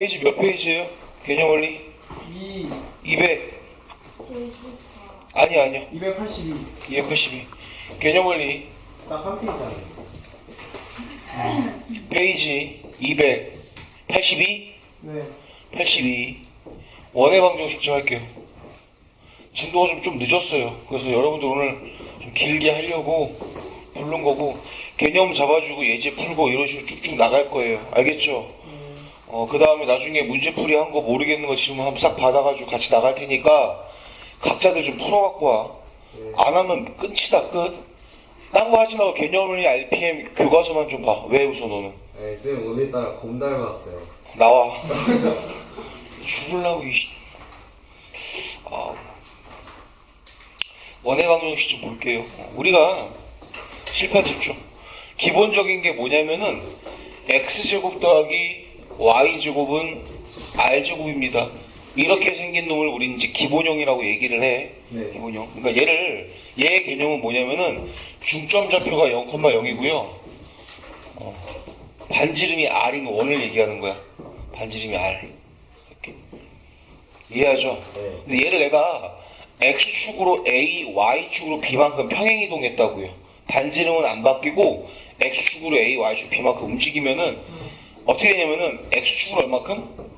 페이지 몇 페이지예요? 개념 원리 2, 200 74. 아니 아니요 282. 282 개념 원리 딱 한 페이지잖아요. 페이지 282 네. 82 원의 방정식 좀 할게요. 진도가 좀, 좀 늦었어요. 그래서 여러분들 오늘 좀 길게 하려고 부른 거고 개념 잡아주고 예제 풀고 이런 식으로 쭉쭉 나갈 거예요. 알겠죠? 어, 그 다음에 나중에 문제풀이 한 거 모르겠는 거 질문 한번 싹 받아가지고 같이 나갈 테니까 각자들 좀 풀어갖고 와. 안 하면 끝이다, 끝. 딴 거 하지 말고 개념을 RPM 교과서만 좀 봐. 왜 웃어, 너는? 네, 쌤 오늘따라 곰 닮았어요. 나와. 죽을라고, 이, 씨. 아. 원의 방정식 좀 볼게요. 우리가 실판 집중. 기본적인 게 뭐냐면은, x제곱 더하기 y제곱은 r제곱입니다. 이렇게 생긴 놈을 우리는 이제 기본형이라고 얘기를 해. 네. 기본형. 그러니까 얘를, 얘의 개념은 뭐냐면은, 중점 좌표가 0,0이고요. 반지름이 R인 원을 얘기하는 거야. 반지름이 R. 이렇게. 이해하죠? 네. 근데 얘를 내가 X축으로 A, Y축으로 B만큼 평행이동했다고요. 반지름은 안 바뀌고 X축으로 A, Y축 B만큼 움직이면은 어떻게 되냐면은 X축으로 얼마큼?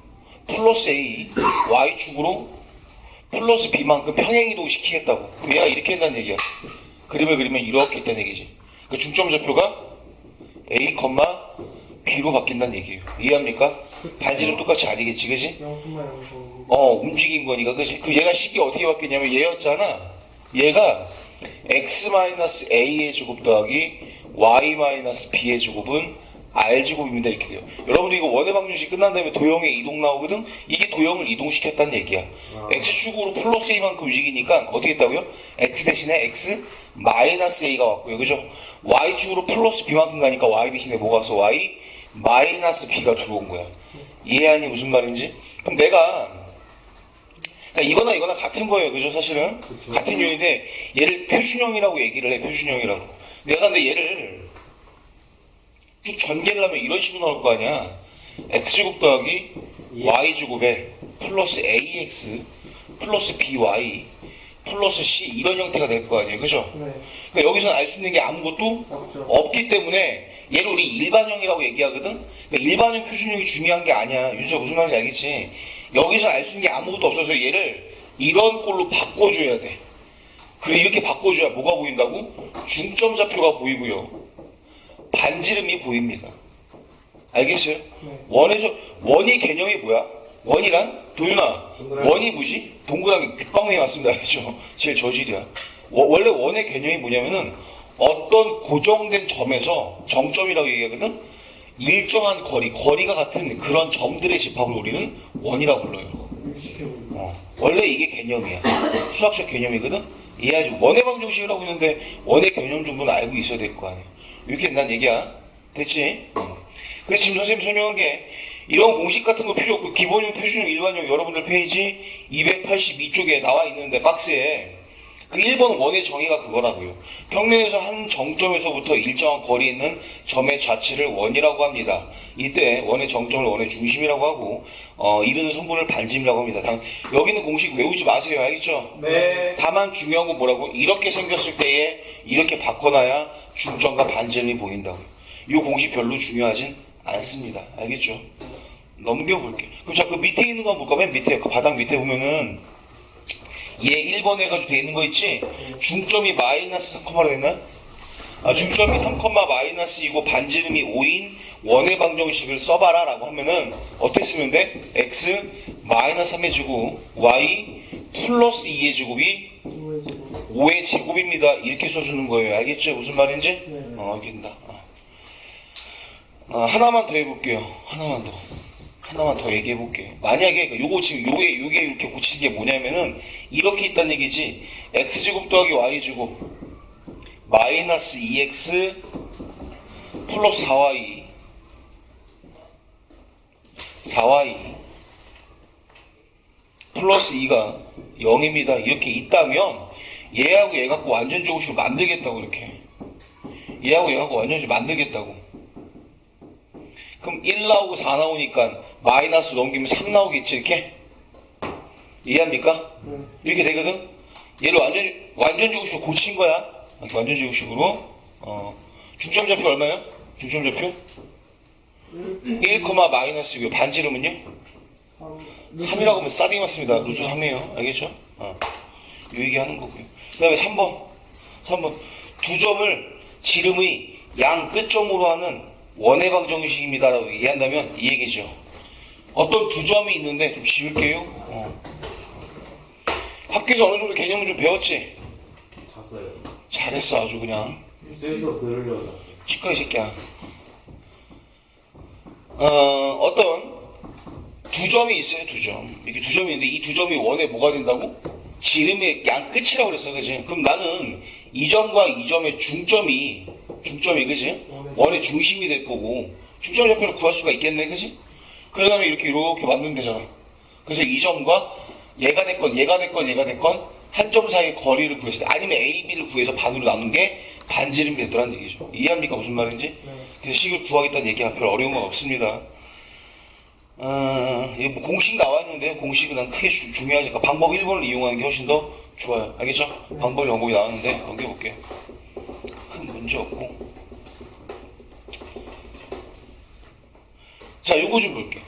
플러스 A, Y축으로 플러스 B만큼 평행이동 시키겠다고. 그럼 얘가 이렇게 한다는 얘기야. 그림을 그리면 이렇게 있다는 얘기지. 그 중점 좌표가 A, B로 바뀐다는 얘기예요. 이해합니까? 반지름 똑같이 아니겠지, 그지? 0,0. 어, 움직인 거니까, 그지? 그 얘가 식이 어떻게 바뀌냐면 얘였잖아. 얘가 x-a의 제곱 더하기 y-b의 제곱은 r제곱입니다. 이렇게 돼요. 여러분들 이거 원의 방정식 끝난 다음에 도형의 이동 나오거든? 이게 도형을 이동시켰다는 얘기야. x축으로 플러스 a만큼 움직이니까 어떻게 했다고요? x 대신에 x 마이너스 a가 왔고요. 그죠? y축으로 플러스 b만큼 가니까 y 대신에 뭐가 왔어? y 마이너스 b가 들어온 거야. 이해하니 무슨 말인지? 그럼 내가 그러니까 이거나 이거나 같은 거예요. 그죠? 사실은 그쵸. 같은 유형인데 얘를 표준형이라고 얘기를 해. 표준형이라고. 내가 근데 얘를 쭉 전개를 하면 이런 식으로 나올 거 아니야. x제곱 더하기 예. y제곱에 플러스 ax 플러스 by 플러스 c 이런 형태가 될 거 아니에요. 그죠? 네. 그러니까 여기서는 알 수 있는 게 아무것도 없죠. 없기 때문에 얘를 우리 일반형이라고 얘기하거든? 그러니까 일반형 표준형이 중요한 게 아니야. 유서 무슨 말인지 알겠지? 여기서 알 수 있는 게 아무것도 없어서 얘를 이런 꼴로 바꿔줘야 돼. 그래 이렇게 바꿔줘야 뭐가 보인다고? 중점 좌표가 보이고요. 반지름이 보입니다. 알겠어요? 네. 원에서 원의 개념이 뭐야? 원이란 도윤아 동그라미. 원이 뭐지? 동그라미 빗방울이 맞습니다. 알죠? 제일 저질이야. 워- 원래 원의 개념이 뭐냐면은 어떤 고정된 점에서 정점이라고 얘기하거든. 일정한 거리, 거리가 같은 그런 점들의 집합을 우리는 원이라고 불러요. 어, 원래 이게 개념이야. 수학적 개념이거든? 이해하지? 원의 방정식이라고 있는데 원의 개념 정도는 알고 있어야 될 거 아니야. 이렇게 된다는 얘기야. 됐지? 그래서 지금 선생님 설명한 게 이런 공식 같은 거 필요 없고 기본형, 표준형, 일반형 여러분들 페이지 282쪽에 나와 있는데 박스에 그 1번 원의 정의가 그거라고요. 평면에서 한 정점에서부터 일정한 거리에 있는 점의 좌치를 원이라고 합니다. 이때 원의 정점을 원의 중심이라고 하고 어, 이르는 성분을 반짐이라고 합니다. 당- 여기는 공식 외우지 마세요. 알겠죠? 네. 다만 중요한 건 뭐라고? 이렇게 생겼을 때에 이렇게 바꿔놔야 중점과 반점이 보인다고요. 이 공식 별로 중요하진 않습니다. 알겠죠? 넘겨볼게. 그럼 자, 그 밑에 있는 거 한번 볼까? 맨 밑에, 그 바닥 밑에 보면은 얘 1번 해가지고 돼 있는 거 있지? 중점이 마이너스 3,로 됐나? 아, 중점이 3, 마이너스이고 반지름이 5인 원의 방정식을 써봐라 라고 하면은 어떻게 쓰면 돼? x 마이너스 3의 제곱 y 플러스 2의 제곱이 2의 제곱. 5의 제곱입니다. 이렇게 써주는 거예요. 알겠죠? 무슨 말인지? 네. 어, 알겠다. 어. 어, 하나만 더 해볼게요. 하나만 더. 하나만 더 얘기해 볼게요. 만약에 그 요거 지금 요게 요게 이렇게 고치는 게 뭐냐면은 이렇게 있다는 얘기지. x 제곱 더하기 y 제곱 마이너스 2x 플러스 4y 4y 플러스 2가 0입니다. 이렇게 있다면 얘하고 얘 갖고 완전 조금씩 만들겠다고 이렇게 얘하고 얘 갖고 완전히 만들겠다고 그럼 1 나오고 4 나오니까 마이너스 넘기면 3 나오겠지 이렇게 이해합니까? 네. 이렇게 되거든 얘를 완전 완전 제곱식으로 고친 거야 완전 제곱식으로 어 중점 좌표 얼마야? 중점 좌표 1, 마이너스 6 반지름은요? 3. 3이라고 하면 싸대기 맞습니다. 루트 3이에요. 알겠죠? 어. 요 얘기하는 거고요. 그 다음에 3번. 3번. 두 점을 지름의 양 끝점으로 하는 원해방 정식입니다라고 얘기한다면 이 얘기죠. 어떤 두 점이 있는데 좀 지울게요. 어. 학교에서 어느 정도 개념을 좀 배웠지? 잤어요. 잘했어 아주 그냥. 쌤에서 들으려고 잤어요. 시끄러 이 새끼야. 어, 어떤 두 점이 있어요, 두 점. 이렇게 두 점이 있는데 이 두 점이 원에 뭐가 된다고? 지름의 양 끝이라고 그랬어, 그지? 그럼 나는 이 점과 이 점의 중점이, 중점이, 그지? 원의 중심이 될 거고, 중점 좌표를 구할 수가 있겠네, 그지? 그 다음에 이렇게, 이렇게 만들면 되잖아. 그래서 이 점과 얘가 됐건, 얘가 됐건, 얘가 됐건, 한 점 사이의 거리를 구했을 때, 아니면 A, B를 구해서 반으로 나눈 게 반지름이 되더라는 얘기죠. 이해합니까? 무슨 말인지? 네. 그래서 식을 구하겠다는 얘기가 별 어려운 건 없습니다. 어, 이거 뭐 공식 나왔는데 공식은 난 크게 주- 중요하니까 방법 1번을 이용하는 게 훨씬 더 좋아요. 알겠죠? 방법이 방법이 나왔는데 넘겨볼게요. 큰 문제 없고. 자, 요거 좀 볼게요.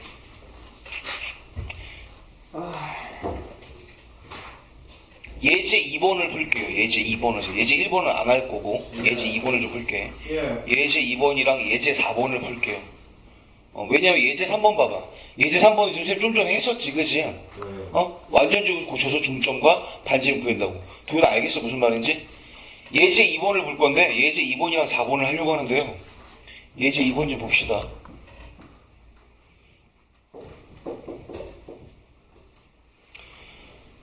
예제 2번을 풀게요. 예제 2번을. 예제 1번은 안 할 거고, 예제 2번을 좀 풀게. 예. 예제 2번이랑 예제 4번을 풀게요. 어, 왜냐면 예제 3번 봐봐. 예제 3번은 지금 좀 전에 했었지, 그지? 네. 어? 완전적으로 고쳐서 중점과 반지름 구한다고. 도현 알겠어, 무슨 말인지? 예제 2번을 볼 건데, 예제 2번이랑 4번을 하려고 하는데요. 예제 2번 좀 봅시다.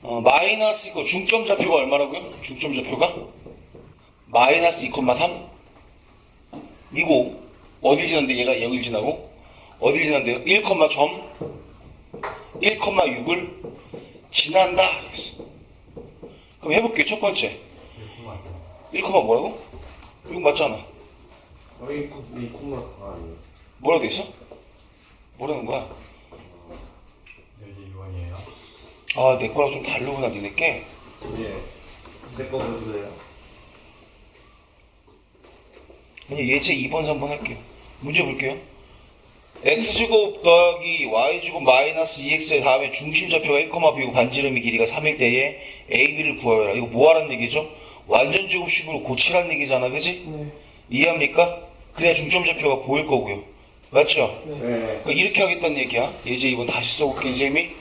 어, 마이너스 이거 중점 좌표가 얼마라고요? 중점 좌표가? 마이너스 2,3? 이거 어딜 지났는데 얘가 여길 지나고 어딜 지난대요? 1, 점 1,6을 지난다 그랬어. 그럼 해볼게요 첫 번째 1, 뭐라고? 이거 맞잖아 아니에요. 뭐라고 돼 있어? 뭐라는 거야? 여기 2번이에요. 아 내 거랑 좀 다르구나 니네 게 예. 내거 보여주세요. 그냥 예제 2번 3번 할게요 문제 볼게요 x제곱 더하기 y제곱 마이너스 2x의 다음에 중심 좌표가 1,b고 반지름의 길이가 3일 때에 ab를 구하여라 이거 뭐 하라는 얘기죠? 완전 제곱식으로 고치라는 얘기잖아 그지? 네. 이해합니까? 그래야 중점 좌표가 보일 거고요 맞죠? 네. 그러니까 이렇게 하겠다는 얘기야 예제 2번 다시 써볼게 재미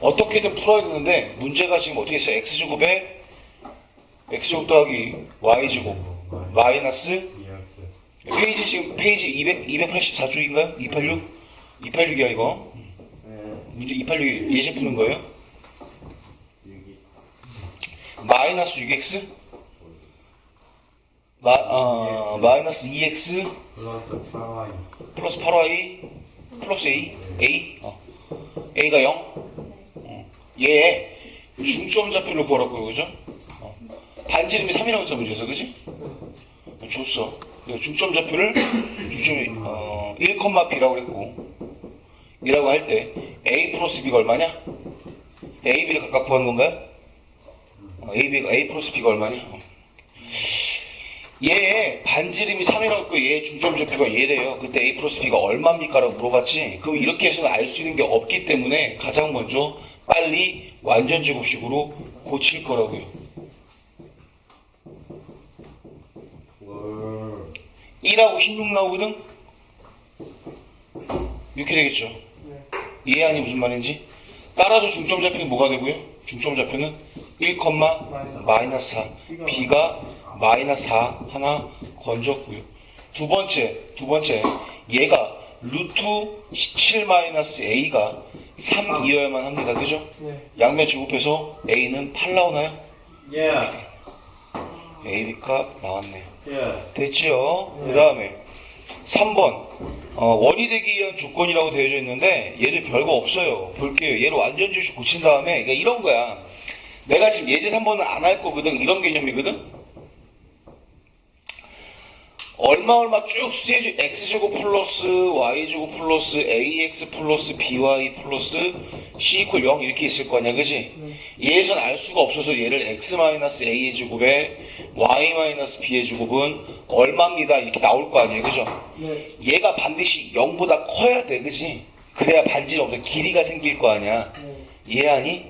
어떻게든 풀어야 되는데 문제가 지금 어떻게 있어 x제곱에 x제곱 더하기 y제곱 마이너스 2x. 페이지 지금 페이지 200, 284쪽인가요? 286? 286이야 이거 네. 문제 286 예제 푸는 거예요? 마이너스 6x 마, 어, 마이너스 2x 플러스 4y. 플러스 8y 플러스 a a 어. a가 0 어. 얘 중점 좌표를 구하라고요 그죠? 어. 반지름이 3이라고 했어 문제에서 그지? 어, 줬어 중점 좌표를 중점이 어, 1,b라고 그랬고 이라고 할 때 a 플러스 b가 얼마냐? a, b를 각각 구하는 건가요? 어, a, b가 a 플러스 b가 얼마냐? 어. 얘 반지름이 3이라고 했고 얘 중점 좌표가 얘래요. 그때 A 플러스 B가 얼마입니까? 라고 물어봤지. 그럼 이렇게 해서는 알 수 있는 게 없기 때문에 가장 먼저 빨리 완전 제곱식으로 고칠 거라고요. 1하고 16 나오거든? 이렇게 되겠죠. 네. 이해 아니 무슨 말인지? 따라서 중점 좌표는 뭐가 되고요? 중점 좌표는 1, 마이너스 4. B가 마이너스 4 하나 건졌고요. 두 번째, 두 번째, 얘가 루트 17 마이너스 A가 3이어야만 합니다. 그죠? 네. 양면 제곱해서 A는 8 나오나요? 예. AB 값 나왔네요. 예. 됐지요? 그 다음에 3번 어, 원이 되기 위한 조건이라고 되어져 있는데 얘를 별거 없어요. 볼게요. 얘를 완전 주식 고친 다음에 그러니까 이런 거야. 내가 지금 예제 3번은 안 할 거거든. 이런 개념이거든. 얼마 얼마 쭉 세주 x제곱 플러스 y제곱 플러스 ax 플러스 by 플러스 c 이퀄 0 이렇게 있을 거 아니야 그지? 얘에선 알 수가 없어서 얘를 x 마이너스 a의 제곱에 y 마이너스 b의 제곱은 얼마입니다 이렇게 나올 거 아니에요 그죠? 네. 얘가 반드시 0보다 커야 돼 그지? 그래야 반지름 없어 길이가 생길 거 아니야 네. 이해하니?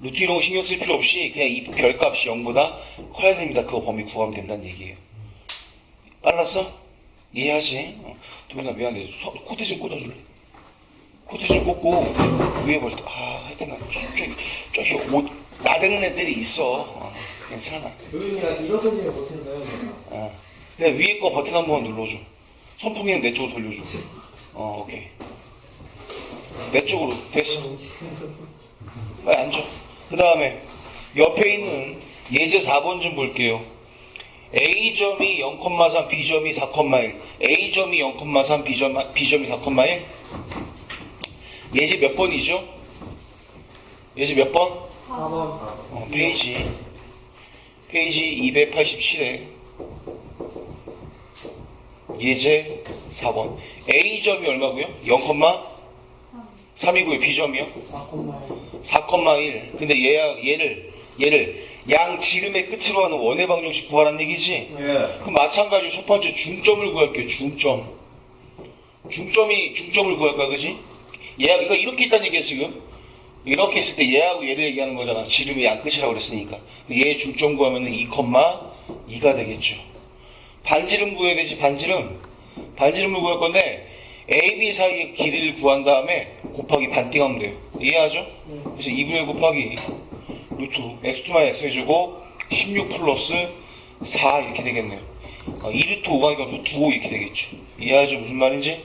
루트 이런 거 신경 쓸 필요 없이 그냥 이 별값이 0보다 커야 됩니다. 그거 범위 구하면 된다는 얘기예요. 빨랐어? 이해하지? 어. 도민아 미안해. 서- 코드 좀 꽂아줄래? 코드 좀 꽂고 위에 볼 때, 아 하여튼 나 저기 저기 옷 나대는 애들이 있어. 어, 괜찮아. 교육이가 일어서지를 못했어요. 어. 내가 위에 거 버튼 한 번 눌러줘. 선풍기는 내 쪽으로 돌려줘. 어 오케이. 내 쪽으로 됐어. 빨리 앉아. 그 다음에 옆에 있는 예제 4번 좀 볼게요. A점이 0,3, B점이 4,1. A점이 0,3, B점, B점이 4,1. 예제 몇 번이죠? 예제 몇 번? 4번. 어, 페이지. 페이지 287에 예제 4번. A점이 얼마고요? 0,3이고요. B점이요? 4콤마에 4,1. 근데 얘야, 얘를, 얘를 양 지름의 끝으로 하는 원의 방정식 구하라는 얘기지? 예. 그럼 마찬가지로 첫 번째 중점을 구할게요. 중점. 중점이, 중점을 구할 거야, 그지? 얘가, 이거 이렇게 있다는 얘기야, 지금. 이렇게 있을 때 얘하고 얘를 얘기하는 거잖아. 지름이 양 끝이라고 그랬으니까. 얘 중점 구하면은 2,2가 되겠죠. 반지름 구해야 되지, 반지름. 반지름을 구할 건데, A, B 사이의 길이를 구한 다음에 곱하기 반띵하면 돼요. 이해하죠? 그래서 2분의 1 곱하기 루트 x2만 x 해주고 16 플러스 4 이렇게 되겠네요. 어, 2루트 5가 아니라 루트 5 이렇게 되겠죠. 이해하죠? 무슨 말인지?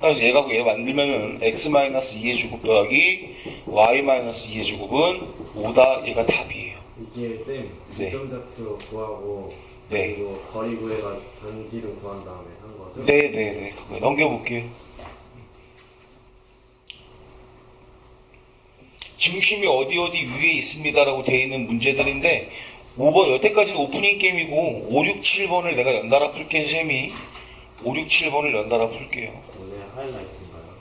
따라서 얘가 얘 만들면은 x 마이너스 2의 제곱 더하기 y 마이너스 2의 제곱은 5다. 얘가 답이에요. 이게 쌤 네. 지점 좌표 구하고 네. 그리고 거리 구해가 반지름 구한 다음에 한 거죠? 네네네. 그거 넘겨볼게요. 중심이 어디 어디 위에 있습니다라고 되어 있는 문제들인데 5번 여태까지는 오프닝 게임이고 5, 6, 7번을 내가 연달아 풀게 셈이 5, 6, 7번을 연달아 풀게요. 오늘 하이라이트인가요?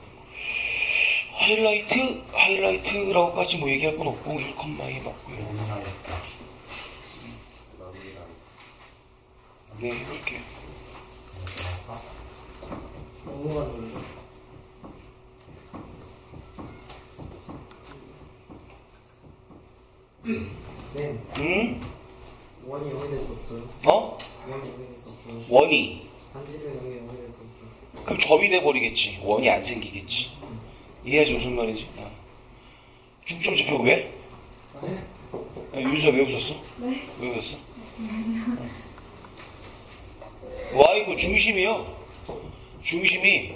하이라이트? 하이라이트라고까지 뭐 얘기할 건 없고 1컴마에 맞고요. 네, 해볼게요. 너무가 놀 쌤, 응? 원이 영이 될 수 없어요. 어? 원이 영이 될 수 없어요. 원이. 한지는 영이 영이 될 수 없어요. 그럼 점이 돼버리겠지. 원이 안 생기겠지. 이해하지 무슨 말이지? 어. 중점 잡혀 왜? 야, 윤서 왜 웃었어? 네. 왜 웃었어? y 그 중심이요. 중심이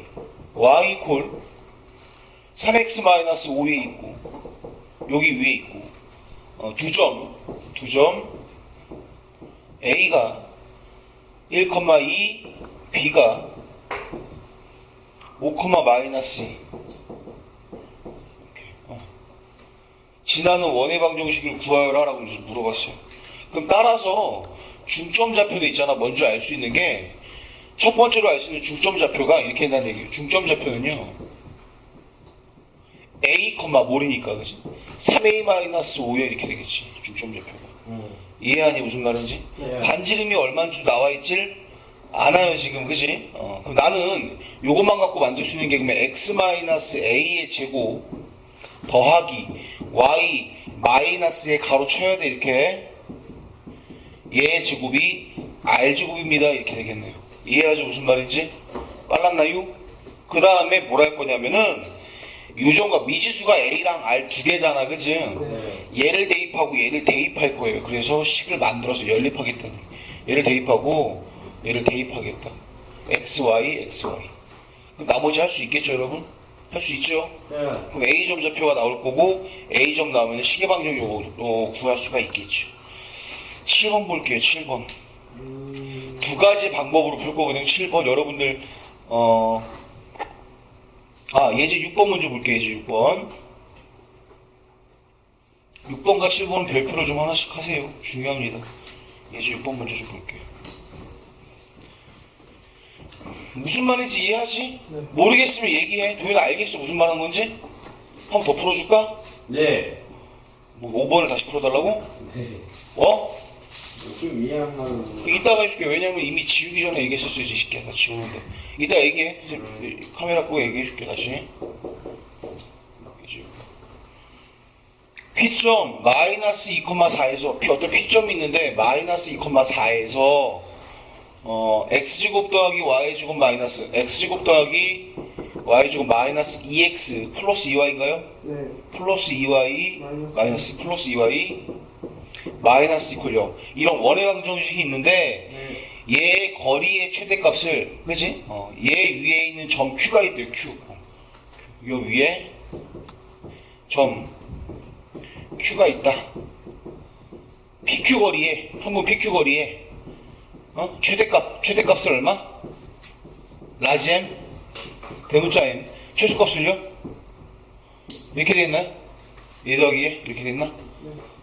y 이퀄 3x 마이너스 5에 있고 여기 위에 있고 어, 두 점, 두 점 a가 1,2 b가 5, 마이너스 2. 이렇게, 어. 지나는 원의 방정식을 구하여라라고 물어봤어요. 그럼 따라서 중점 좌표도 있잖아. 먼저 알 수 있는 게 첫 번째로 알 수 있는 중점 좌표가 이렇게 된다는 얘기예요. 중점 좌표는요. A, 모르니까 그지? 3A 마이너스 5에 이렇게 되겠지. 중점 좌표가. 이해하니 무슨 말인지? 네. 반지름이 얼마인지 나와 있질 않아요 지금 그지? 어, 그럼 나는 요것만 갖고 만들 수 있는 게 그러면 x 마이너스 a의 제곱 더하기 y 마이너스의 가로 쳐야 돼 이렇게 얘의 제곱이 r 제곱입니다 이렇게 되겠네요. 이해하죠 무슨 말인지? 빨랐나요? 그 다음에 뭐라 할 거냐면은 요점과 미지수가 a랑 r 두 개잖아 그지? 네. 얘를 대입하고 얘를 대입할 거예요. 그래서 식을 만들어서 연립하겠다는. 얘를 대입하고 얘를 대입하겠다. x, y, x, y. 그럼 나머지 할 수 있겠죠, 여러분? 할 수 있죠? 네. 그럼 a점 좌표가 나올 거고 a점 나오면 시계방정 요거 구할 수가 있겠죠. 7번 볼게요, 7번. 두 가지 방법으로 풀 거거든요. 7번 여러분들 어 아, 예제 6번 먼저 볼게요. 예제 6번. 6번과 7번은 별표를 좀 하나씩 하세요. 중요합니다. 예제 6번 먼저 좀 볼게요. 무슨 말인지 이해하지? 네. 모르겠으면 얘기해. 도현아 알겠어 무슨 말 하는 건지? 한 번 더 풀어줄까? 네. 뭐 5번을 다시 풀어달라고? 네. 어? 이따가 해줄게. 왜냐면 이미 지우기 전에 얘기했었어, 이 새끼야. 나 지우는데. 이따 얘기해. 카메라 끄고 얘기해줄게, 다시. P점 마이너스 2,4에서 어떤 P점이 있는데 마이너스 2,4에서 어, X제곱 더하기 Y제곱 마이너스 X제곱 더하기 Y제곱 마이너스 2X 플러스 2Y인가요? 네. 플러스 2y 마이너스. 마이너스 플러스 2y 마이너스 이퀄 0 이런 원의 방정식이 있는데 네. 얘 거리의 최대값을 그지? 어, 얘 위에 있는 점 Q가 있대요 Q 요 위에 점 Q가 있다 PQ 거리에 성분 PQ 거리에 어? 최대값 최대값을 얼마? 라지 M 대문자 M 최소값을요? 이렇게 돼 있나요? 얘 더하기 얘 이렇게 돼 있나?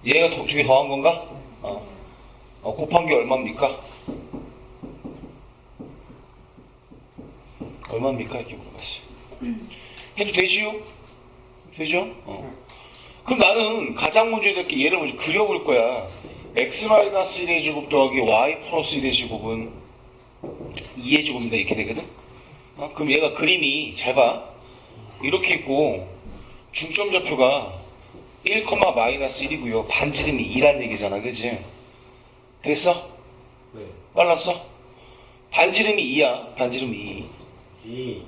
얘가 더, 저게 더한 건가? 어. 어, 곱한 게 얼마입니까? 얼마입니까? 이렇게 물어봤어요. 해도 되지요? 되죠? 어. 그럼 나는 가장 해야 될게 얘를 먼저 그려볼 거야. x-1의 제곱 더하기 y 플러스 1의 제곱은 2의 제곱입니다. 이렇게 되거든? 어, 그럼 얘가 그림이 잘 봐. 이렇게 있고 중점 좌표가 1, 마이너스 1이고요. 반지름이 2란 얘기잖아. 그지? 됐어? 네. 빨랐어? 반지름이 2야. 반지름이 2. 이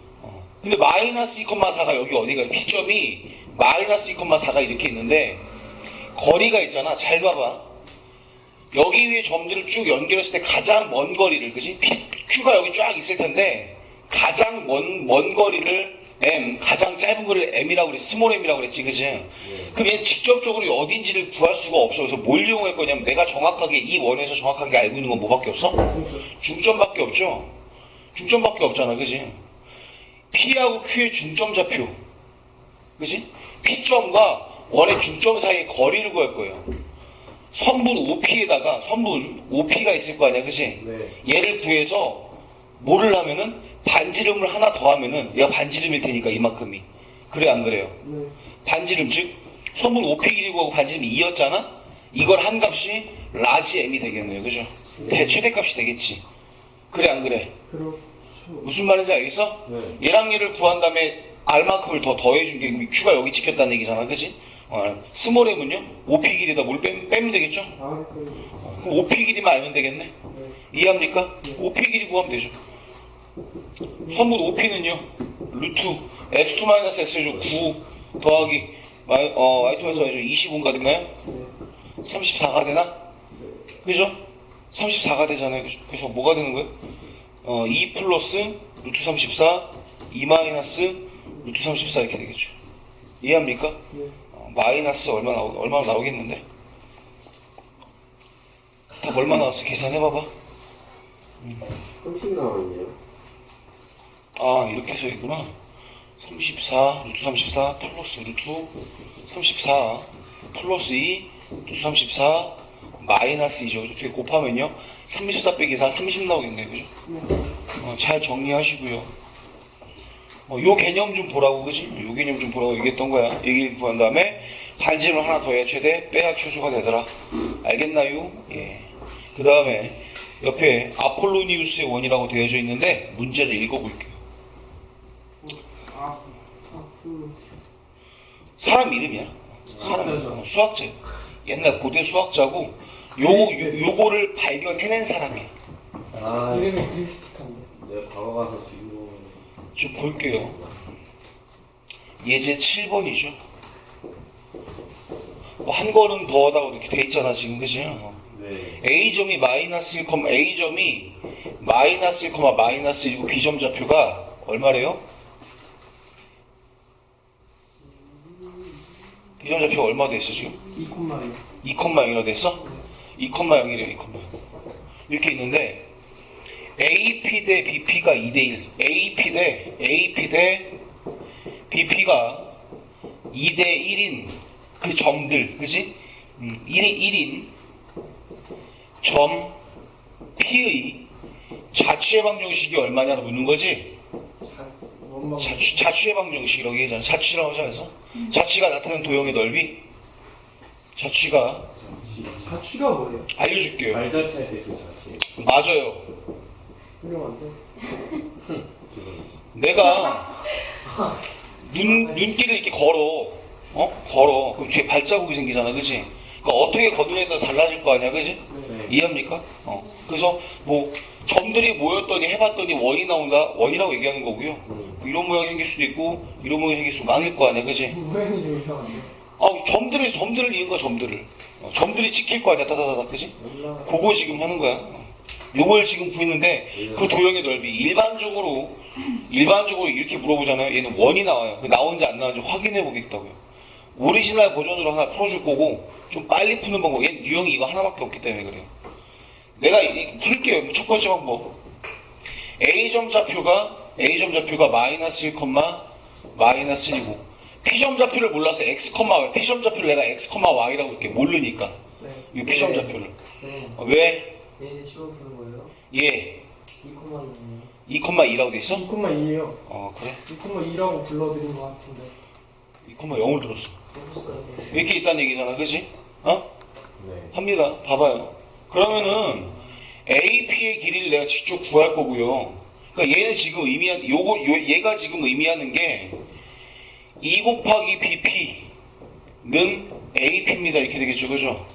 근데 마이너스 2,4가 여기 어디가 P점이 마이너스 2,4가 이렇게 있는데 거리가 있잖아. 잘 봐봐. 여기 위에 점들을 쭉 연결했을 때 가장 먼 거리를 그지? P, Q가 여기 쫙 있을 텐데 가장 먼, 먼 거리를 M, 가장 짧은 거리를 M이라고 그랬지. 스몰 M이라고 그랬지. 그지? 그럼 얘는 직접적으로 어딘지를 구할 수가 없어. 그래서 뭘 이용할 거냐면 내가 정확하게 이 원에서 정확하게 알고 있는 건 뭐밖에 없어? 중점밖에 없죠. 중점밖에 없잖아. 그지? P하고 Q의 중점 좌표. 그지? P점과 원의 중점 사이의 거리를 구할 거예요. 선분 OP에다가 선분 OP가 있을 거 아니야. 그지? 네. 얘를 구해서 뭐를 하면은 반지름을 하나 더 하면은 얘가 반지름일 테니까 이만큼이. 그래 안 그래요? 네. 반지름 즉 선분 5p 길이고 반지름이 2였잖아? 이걸 한 값이 라지 m이 되겠네요. 그죠? 대 최대값이 되겠지. 그래 안 그래? 그렇죠. 무슨 말인지 알겠어? 네. 얘랑 얘를 구한 다음에 R만큼을 더 더해준 게 Q가 여기 찍혔다는 얘기잖아. 그지? 어, 스몰 m은요? 5p 길이다 뭘 빼, 빼면 되겠죠? 아, 그, 그럼 5p 길이만 알면 되겠네? 네. 이해합니까? 5p 길이 구하면 되죠. 선분 5p는요, 루트 x2 마이너스 x죠 9 더하기 마이, 어, y2 마이너스 y죠 25가 되나요? 네. 34가 되나? 그죠? 34가 되잖아요. 그죠? 그래서 뭐가 되는 거예요? 어, 2 플러스 루트 34, 2 마이너스 루트 34 이렇게 되겠죠. 이해합니까? 네. 어, 마이너스 얼마 나오, 얼마나 나오겠는데? 답 얼마 나왔어? 계산해봐봐. 30 나왔네요. 아, 이렇게 써 있구나. 34, 루트 34, 플러스 루트 34, 플러스 2, 루트 34, 마이너스 2죠. 이렇게 곱하면요. 34 빼기 4, 30 나오겠네요. 그죠? 어, 잘 정리하시고요. 어, 요 개념 좀 보라고, 그지? 요 개념 좀 보라고 얘기했던 거야. 얘기 구한 다음에 반지름 하나 더 해야 최대, 빼야 최소가 되더라. 알겠나요? 예. 그 다음에 옆에 아폴로니우스의 원이라고 되어져 있는데 문제를 읽어볼게요. 아, 아, 그, 사람 이름이야. 사람 수학자죠. 어, 수학자. 옛날 고대 수학자고 요거 요, 요거를 발견해낸 사람이야. 아, 이름이 크리스틱한데. 내가 과거 가서 주인공. 좀 볼게요. 예제 7번이죠. 뭐 한 걸음 더 하다고 이렇게 돼 있잖아 지금 그지? 어. 네. A점이 마이너스 1, A점이 마이너스 1, 마이너스 1이고 B점 좌표가 얼마래요? 좌표가 얼마 됐어 지금? 2콤마요. 2,0이라 됐어? 2,0이래 2,0 이렇게 있는데 AP 대 BP가 2대1 AP 대 AP 대 BP가 2대 1인 그 점들 그지? 음, 1인 1인 점 P의 자취의 방정식이 얼마냐고 묻는 거지? 자, 원망. 자취, 자취의 방정식이라고 얘기하잖아. 자취라고 하지 않았어? 자취가 나타내는 도형의 넓이? 자취가 자취가 뭐예요? 알려줄게요. 발자취할 때그 자취. 맞아요. 훌륭한데? 내가 눈, 눈길을 이렇게 걸어. 어? 걸어. 그럼 뒤에 발자국이 생기잖아. 그지? 그러니까 어떻게 걷느냐에 따라 달라질 거 아니야. 그지? 네. 이해합니까? 어. 그래서 뭐 점들이 모였더니 해봤더니 원이 나온다. 원이라고 얘기하는 거고요. 음. 뭐 이런 모양이 생길 수도 있고 이런 모양이 생길 수도 아닐 거 아니야. 그지? 모양이 좀 이상한데? 아, 점들을 점들을 이은 거야. 점들을. 어, 점들이 찍힐 거 아니야. 다다다다. 그지? 그거 지금 하는 거야. 요걸 지금 구했는데 그 도형의 넓이 일반적으로 일반적으로 이렇게 물어보잖아요. 얘는 원이 나와요. 그 나오는지 안 나오는지 확인해 보겠다고요. 오리지널 버전으로 하나 풀어줄 거고 좀 빨리 푸는 방법. 얘는 유형이 이거 하나밖에 없기 때문에 그래요. 내가 이- 풀게요. 첫 번째 방법. A점 좌표가 A점 좌표가 마이너스 1, 마이너스 1이고 P점 좌표를 몰라서 X, Y P점 좌표를 내가 X, Y라고 이렇게 모르니까 네. 이 P점 좌표를 쌤, 어, 왜? 얘는 시험 푸는 거예요? 예 2,2이요. 2,2라고 돼 있어? 2,2예요. 어 그래? 2,2라고 불러드린 것 같은데. 2,0을 들었어. 이렇게 있다는 얘기잖아 그지? 어? 네. 합니다 봐봐요 그러면은 AP의 길이를 내가 직접 구할 거고요 그러니까 얘는 지금 의미한 요거 요, 얘가 지금 의미하는 게 2 곱하기 BP는 AP입니다 이렇게 되겠죠 그죠?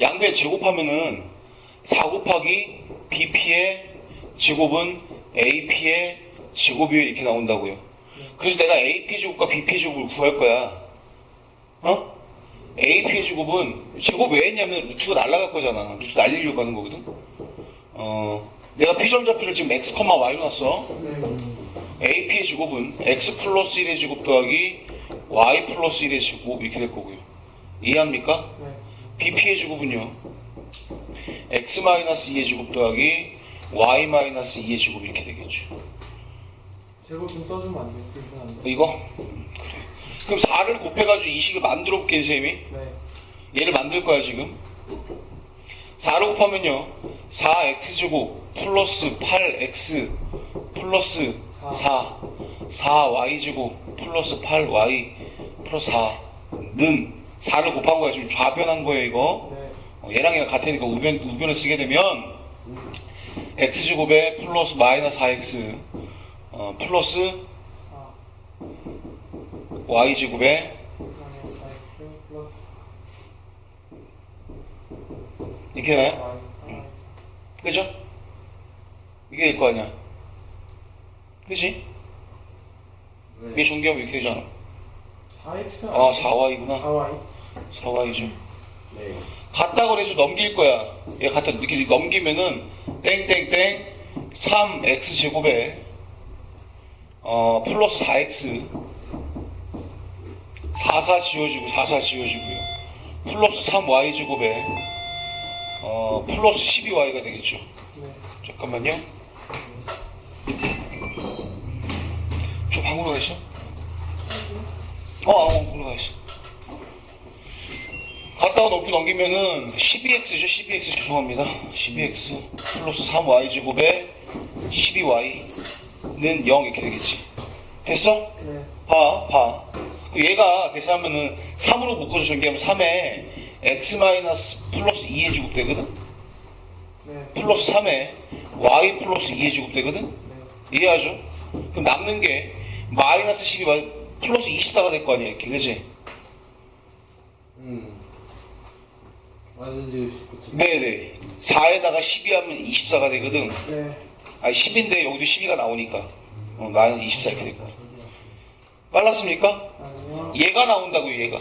양변 제곱하면은 4 곱하기 BP의 제곱은 AP의 제곱이 이렇게 나온다고요 그래서 내가 AP 제곱과 BP 제곱을 구할 거야 어? AP의 제곱은 제곱 왜 했냐면 루트가 날라갈 거잖아. 루트 날리려고 하는 거거든. 어, 내가 좌표를 지금 X, Y로 놨어. 네. AP의 제곱은 X 플러스 1의 제곱 더하기 Y 플러스 1의 제곱 이렇게 될 거고요. 이해합니까? 네. BP의 제곱은요. X 마이너스 2의 제곱 더하기 Y 마이너스 2의 제곱 이렇게 되겠죠. 제곱 좀 써주면 안 돼요? 불편한데. 이거? 그럼 4를 곱해가지고 이 식을 만들어 볼게, 쌤이. 네. 얘를 만들 거야 지금 4로 곱하면요. 4x제곱 플러스 8x 플러스 4 4y제곱 플러스 8y 플러스 4는. 4를 곱한 거야. 지금 좌변한 거예요 이거. 네. 어, 얘랑 얘랑 같으니까 우변, 우변을 쓰게 되면 x제곱에 플러스 마이너스 4x 어, 플러스 4. y제곱에 사이클 플러스 이렇게? Y. 하나 그죠? 이게 될 거 아니야. 그지? 이게 전개하면 이렇게 되잖아. 4X. 아, 4y구나. 4Y. 4y죠. 네. 같다 그래서 넘길 거야. 얘 갖다 이렇게 넘기면은 땡땡땡 3x 제곱에 어 플러스 4x 44 지워지고 44 지워지고요. 플러스 3y 제곱에 어 플러스 12y가 되겠죠. 네. 잠깐만요. 저 방으로 가 있어? 어, 어, 방으로 가 있어. 갔다가 넘기 넘기면은 12x죠, 12x 죄송합니다. 12x 플러스 3y 제곱에 12y는 0 이렇게 되겠지. 됐어? 네. 봐, 봐. 그 얘가 계산하면은 3으로 묶어서 전개하면 3에 x 마이너스 플러스 2의 제곱 되거든? 네. 플러스 3에 y 플러스 2의 제곱 되거든? 네. 이해하죠? 그럼 남는 게 마이너스 12말 플러스 24가 될 거 아니야 이렇게 그지? 음. 완전. 네네 4에다가 12 하면 24가 되거든 네. 아니 10인데 여기도 12가 나오니까 어, 마이너스 24 이렇게 될 거야 빨랐습니까? 아니요. 얘가 나온다고요 얘가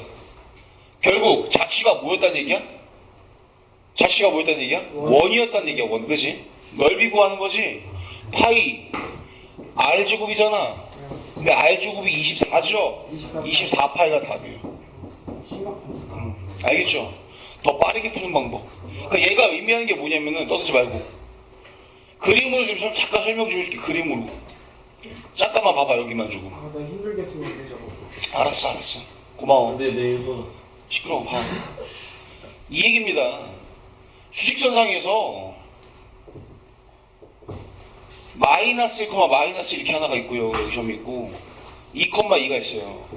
결국 자취가 뭐였다는 얘기야? 자취가 뭐였다는 얘기야? 원. 원이었다는 얘기야 원 그지? 넓이 구하는 거지 파이 R제곱이잖아 근데 R제곱이 24죠? 24. 24파이가 답이에요. 알겠죠? 더 빠르게 푸는 방법 그러니까 얘가 의미하는 게 뭐냐면은 떠들지 말고 그림으로 좀 설- 잠깐 설명 좀 해줄게 그림으로 잠깐만 봐봐 여기만 조금 아, 나 힘들겠으면 되죠. 알았어 알았어 고마워 근데 내 일본 시끄러워 봐. 이 얘기입니다. 수직선상에서 마이너스 1, 마이너스 이렇게 하나가 있고요. 여기 점 있고 2, 2가 있어요.